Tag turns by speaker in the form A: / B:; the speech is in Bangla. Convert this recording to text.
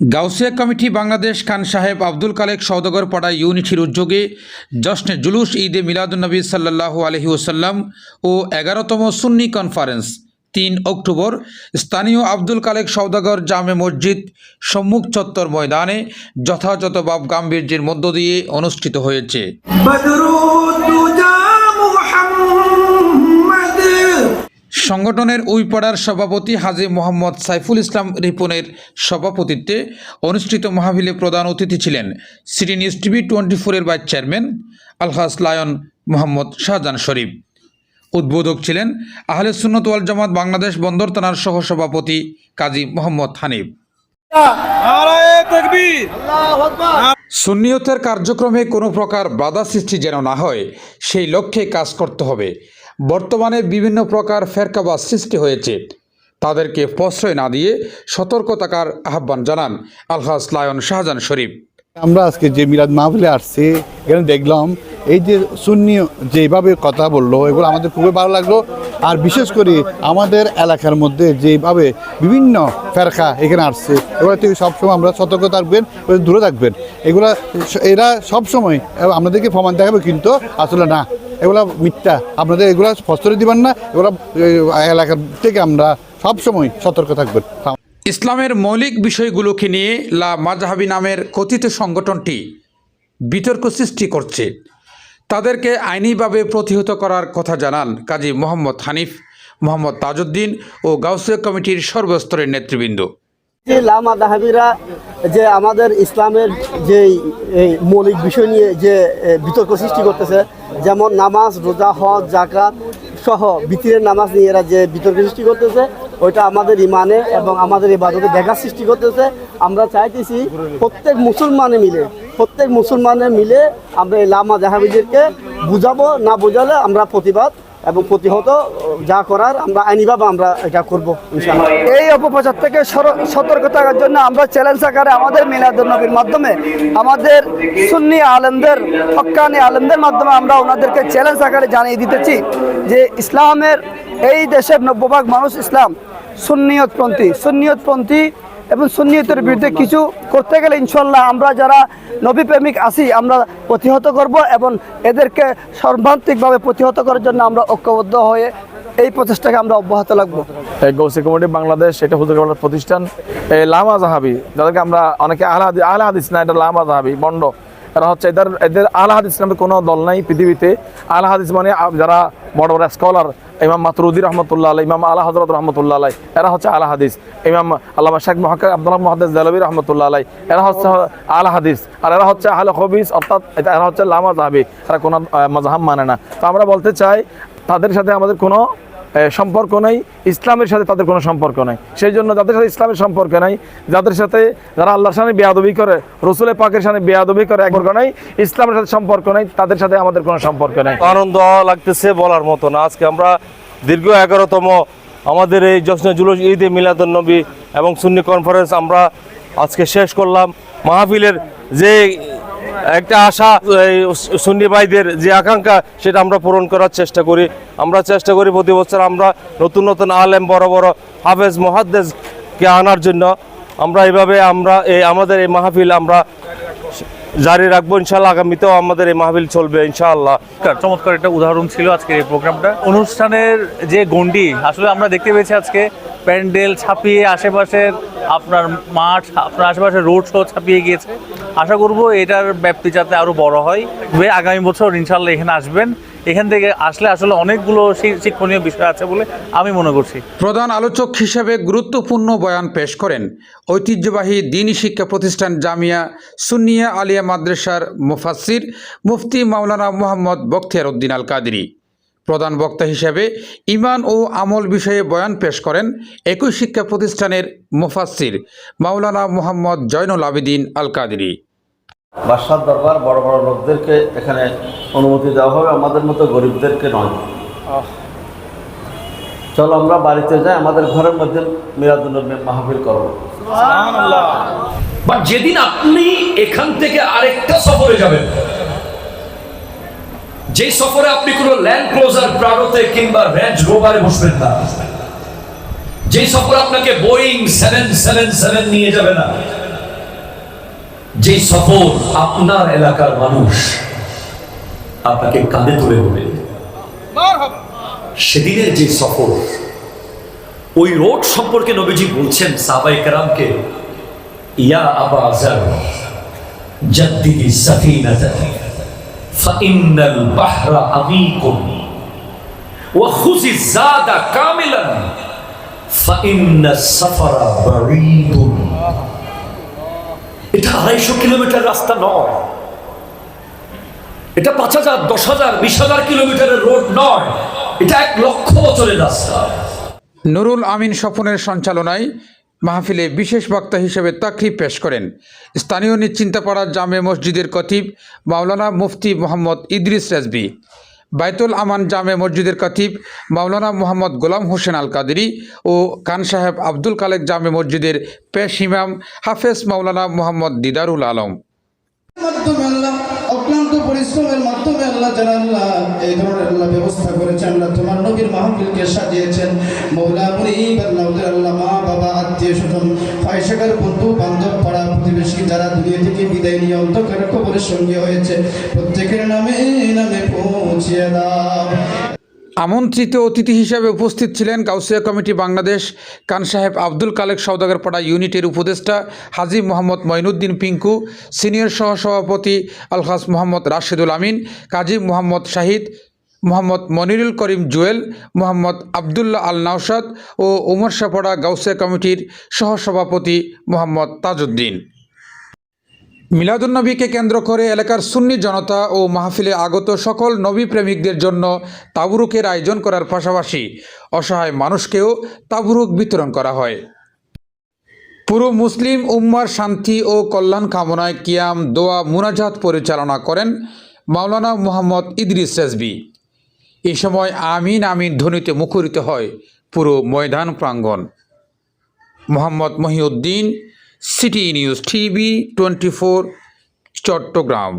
A: গাউসিয়া কমিটি বাংলাদেশ খান সাহেব আব্দুল কালেক সৌদগর পাড়া ইউনিটির উদ্যোগে জশ্নে জুলুস ঈদে মিলাদুন্নবী সাল্লাল্লাহু আলহি ওসাল্লাম ও এগারোতম সুন্নি কনফারেন্স, তিন অক্টোবর, স্থানীয় আব্দুল কালেক সৌদাগর জামে মসজিদ সম্মুখ চত্বর ময়দানে যথাযথ বাব গাম্ভীর্যের মধ্য দিয়ে অনুষ্ঠিত হয়েছে। সংগঠনের উইপাড়ার সভাপতি হাজি মোহাম্মদ সাইফুল ইসলাম রিপনের সভাপতিত্বে অনুষ্ঠিত মাহফিলে প্রধান অতিথি ছিলেন সিটি নিউজ টিভি টোয়েন্টি ফোরের vice chairman আলহাস lion Mohammad Shahjahan Sharif. উদ্বোধক ছিলেন আহলে সুন্নত ওয়াল জামাত বাংলাদেশ বন্দর থানার সহসভাপতি কাজী মোহাম্মদ হানিফ। সুন্নিয়তের কার্যক্রমে কোনো প্রকার বাধা সৃষ্টি যেন না হয় সেই লক্ষ্যে কাজ করতে হবে। বর্তমানে বিভিন্ন প্রকার ফেরকাবাজ সৃষ্টি হয়েছে। তাদেরকে প্রশ্রয় না দিয়ে সতর্ক থাকার আহ্বান জানান আলহাস লায়ন শাহজাহান শরীফ।
B: আমরা আজকে যে মিলাদ মাহফিলে আসছি, এখানে দেখলাম এই যে শূন্য যেভাবে কথা বলল, এগুলো আমাদের খুবই ভালো লাগল। আর বিশেষ করে আমাদের এলাকার মধ্যে যেভাবে বিভিন্ন ফেরকা এখানে আসছে, এগুলো থেকে সবসময় আমরা সতর্ক থাকবেন, দূরে থাকবেন। এগুলা, এরা সবসময় আমাদেরকে প্রমাণ দেখাবে, কিন্তু আসলে না। এগুলা মিথ্যা আপনাদের এগুলা ফসলে দিবেন না, এগুলা এলাকার থেকে আমরা সবসময় সতর্ক থাকবেন।
A: ইসলামের মৌলিক বিষয়গুলোকে নিয়ে লা মাজহাবি নামের কথিত সংগঠনটি বিতর্ক সৃষ্টি করছে। তাদেরকে আইনিভাবে প্রতিহত করার কথা জানান কাজী মোহাম্মদ হানিফ, মোহাম্মদ তাজউদ্দিন ও গাউসিয়া কমিটির সর্বস্তরের নেতৃবৃন্দ।
C: লামা দাহাবিরা যে আমাদের ইসলামের যে মৌলিক বিষয় নিয়ে যে বিতর্ক সৃষ্টি করতেছে, যেমন নামাজ, রোজা, হজ জাকাত সহ বিতিরের নামাজ নিয়ে এরা যে বিতর্ক সৃষ্টি করতেছে, ওইটা আমাদের ইমানে এবং আমাদের এই ইবাদতে দেখা সৃষ্টি করতেছে। আমরা চাইতেছি প্রত্যেক মুসলমানে মিলে, প্রত্যেক মুসলমানে মিলে আমরা এই লামা জাহাবিদেরকে বুঝাবো, না বোঝালে আমরা প্রতিবাদ এবং প্রতিহত যা করার আমরা আইনিভাবে আমরা এটা করব
D: এই অপপ্রচার থেকে সতর্ক থাকার জন্য আমরা চ্যালেঞ্জ আকারে আমাদের মিলাদুল নবীর মাধ্যমে আমাদের সুন্নি আলেমদের, হক্কানি আলেমদের মাধ্যমে আমরা ওনাদেরকে চ্যালেঞ্জ আকারে জানিয়ে দিতেছি যে ইসলামের এই দেশের নব্বই ভাগ মানুষ ইসলাম, সুন্নিয়তপন্থী। সুন্নিয়তপন্থী এবং সুন্নিয়তের বিরুদ্ধে কিছু করতে গেলে ইনশাল্লাহ আমরা যারা নবী প্রেমিক আছি, আমরা প্রতিহত করব এবং এদেরকে সর্বান্তিকভাবে প্রতিহত করার জন্য আমরা ঐক্যবদ্ধ হয়ে এই প্রচেষ্টাকে আমরা অব্যাহত রাখব।
E: গৌসি কমিটি বাংলাদেশ, এটা হুজুর প্রতিষ্ঠান। লামা জাহাবি, যাদেরকে আমরা অনেকে আহলা আহলা না, এটা লামা জাহাবি, বন্ড। এরা হচ্ছে এদের এদের আহলা হাদিস নামের কোনো দল নাই পৃথিবীতে। আহলা হাদিস মানে যারা বড় বড় স্কলার ইমাম মাতরুদ্দি রহমতুল্লাহ আলাই ইমাম আলা হজরত রহমতুল্লাহ আলাই এরা হচ্ছে আলা হাদিস। ইমাম আল্লামা শেখ মহাক্কার আব্দুল্লাহ মহাদ্দেস দেলবী রহমতুল্লাহ আলাই এরা হচ্ছে আলা হাদিস। আর এরা হচ্ছে আহলে হবিস অর্থাৎ এরা হচ্ছে লামা জাহাবি এরা কোনো মজাহাম মানে না। তো আমরা বলতে চাই, তাদের সাথে আমাদের কোনো সম্পর্ক নেই, ইসলামের সাথে তাদের কোনো সম্পর্ক নেই। সেই জন্য যাদের সাথে ইসলামের সম্পর্ক নেই, যাদের সাথে যারা আল্লাহর সামনে বেয়াদবি করে, রসুলের পাকের সামনে বেয়াদবি করে এক নেই, ইসলামের সাথে সম্পর্ক নেই, তাদের সাথে আমাদের কোনো সম্পর্ক নেই।
F: আনন্দ লাগতেছে বলার মতো না। আজকে আমরা দীর্ঘ এগারোতম আমাদের এই জশ্নে জুলুস ঈদ মিলাদুল নবী এবং সুন্নি কনফারেন্স আমরা আজকে শেষ করলাম। মাহফিলের যে একটা আশা সুন্নি ভাইদের যে আকাঙ্ক্ষা, সেটা আমরা পূরণ করার চেষ্টা করি। আমরা চেষ্টা করি প্রতি বছর আমরা নতুন নতুন আলেম, বড় বড় হাফেজ মহাদ্দেজকে আনার জন্য। আমরা এইভাবে আমরা এই আমাদের এই মাহফিল আমরা জারি রাখব ইনশাল্লাহ আগামীতেও আমাদের এই মাহফিল চলবে, ইনশাআল্লাহ।
G: চমৎকার একটা উদাহরণ ছিল আজকের এই প্রোগ্রামটা। অনুষ্ঠানের যে গণ্ডি, আসলে আমরা দেখতে পেয়েছি আজকে প্যান্ডেল ছাপিয়ে আশেপাশের আপনার মাঠ, আপনার আশেপাশের রোড শো ছাপিয়ে গিয়েছে। আশা করব এটার ব্যাপ্তি যাতে আরও বড় হয়। আগামী বছর ইনশাল্লাহ এখানে আসবেন। এখান থেকে আসলে আসলে অনেকগুলো শিক্ষণীয় বিষয় আছে বলে আমি মনে করছি।
A: প্রধান আলোচক হিসেবে গুরুত্বপূর্ণ বয়ান পেশ করেন ঐতিহ্যবাহী দিনী শিক্ষা প্রতিষ্ঠান জামিয়া সুনিয়া আলিয়া মাদ্রাসার মুফাসির মুফতি মাওলানা মোহাম্মদ বখতিয়ার উদ্দিন আল কাদিরি প্রধান বক্তা হিসেবে ইমান ও আমল বিষয়ে বয়ান পেশ করেন একই শিক্ষা প্রতিষ্ঠানের মুফাসির মাওলানা মোহাম্মদ জয়নুল আবেদিন আল কাদিরি
H: বাদশার দরবার বড় বড় লোকদেরকে এখানে অনুমতি দেওয়া হবে আমাদের মতো গরিবদেরকে নয়। চলো আমরা বাড়িতে যাই আমাদের ঘরের মধ্যে মিরাদুল মাহফিল করব
I: বা যেদিন আপনি এখান থেকে আরেকটা সফরে যাবেন যে সফরে আপনি কোনো ল্যান্ড ক্লোজার প্রাড়তে কিংবা রেঞ্জ রোভারে বসবেন না। যে সফরে আপনাকে বোয়িং সেভেন সেভেন সেভেন নিয়ে যাবে না। যে সফর আপনার এলাকার মানুষ আপনাকে কাঁধে তুলে বলে সেদিনের যে সফর, ওই রোড সম্পর্কে নবীজি বলছেন সাহাবাই কারামকে, ইয়া আবা আজার, জাদ্দিদি সাফিনাতা বাহরা আমিকুম ওয়া খুজি জাদা কামিলান ফাইন্না সাফারা বারিদুন এটা আড়াইশো কিলোমিটার রাস্তা নয়। এটা পাঁচ হাজার, দশ হাজার, বিশ হাজার কিলোমিটারের রোড নয়। এটা এক লক্ষ বছরের রাস্তা।
A: নুরুল আমিন স্বপনের সঞ্চালনায় মাহফিলে বিশেষ বক্তা হিসেবে তাকরিব পেশ করেন। স্থানীয় নিশ্চিন্তাপাড়া জামে মসজিদের কতিব মাওলানা মুফতি মোহাম্মদ ইদ্রিস রেজবি বাইতুল আমান জামে মসজিদের কতিব মাওলানা মোহাম্মদ গোলাম হোসেন আল কাদেরি ও খান সাহেব আব্দুল কালেক জামে মসজিদের পেশ ইমাম হাফেজ মাওলানা মোহাম্মদ দিদারুল আলম।
J: অক্লান্ত পরিশ্রমের মাধ্যমে আল্লাহ যেন আল্লাহ এই ধরনের আল্লাহ ব্যবস্থা করেছেন, আল্লাহ তোমার নবীর মাহফিলকে সাজিয়েছেন। মৌলা মুনিব আল্লাহ আল্লাহ মা, বাবা, আত্মীয় স্বজন ফয়সাকার বন্ধু, বান্ধব, পাড়া প্রতিবেশী যারা দুনিয়া থেকে বিদায় নিয়ে অন্ধকার খবরের সঙ্গে হয়েছে, প্রত্যেকের নামে নামে পৌঁছিয়ে দাও।
A: আমন্ত্রিত অতিথি হিসেবে উপস্থিত ছিলেন কাউসিয়া কমিটি বাংলাদেশ, কান সাহেব আব্দুল কালেক সৌদাগরপাড়া ইউনিটের উপদেষ্টা হাজি মোহাম্মদ মঈনুদ্দিন পিঙ্কু, সিনিয়র সহসভাপতি আলহাস মোহাম্মদ রাশেদুল আমিন, কাজী মোহাম্মদ শাহিদ, মোহাম্মদ মনিরুল করিম জুয়েল, মোহাম্মদ আবদুল্লাহ আল নাওশাদ ও উমরশাপাড়া গাউসিয়া কমিটির সহসভাপতি মোহাম্মদ তাজউদ্দিন। মিলাদুন্নবীকে কেন্দ্র করে এলাকার সুন্নি জনতা ও মাহফিলে আগত সকল নবী প্রেমিকদের জন্য তাবুরুকের আয়োজন করার পাশাপাশি অসহায় মানুষকেও তাবুরুক বিতরণ করা হয়। পুরো মুসলিম উম্মার শান্তি ও কল্যাণ কামনায় কিয়াম, দোয়া, মুনাজাত পরিচালনা করেন মাওলানা মোহাম্মদ ইদ্রিস রেজবি এই সময় আমিন আমিন ধ্বনিতে মুখরিত হয় পুরো ময়দান প্রাঙ্গণ। Mohammad Mohiuddin city news TV twenty four Chittagong.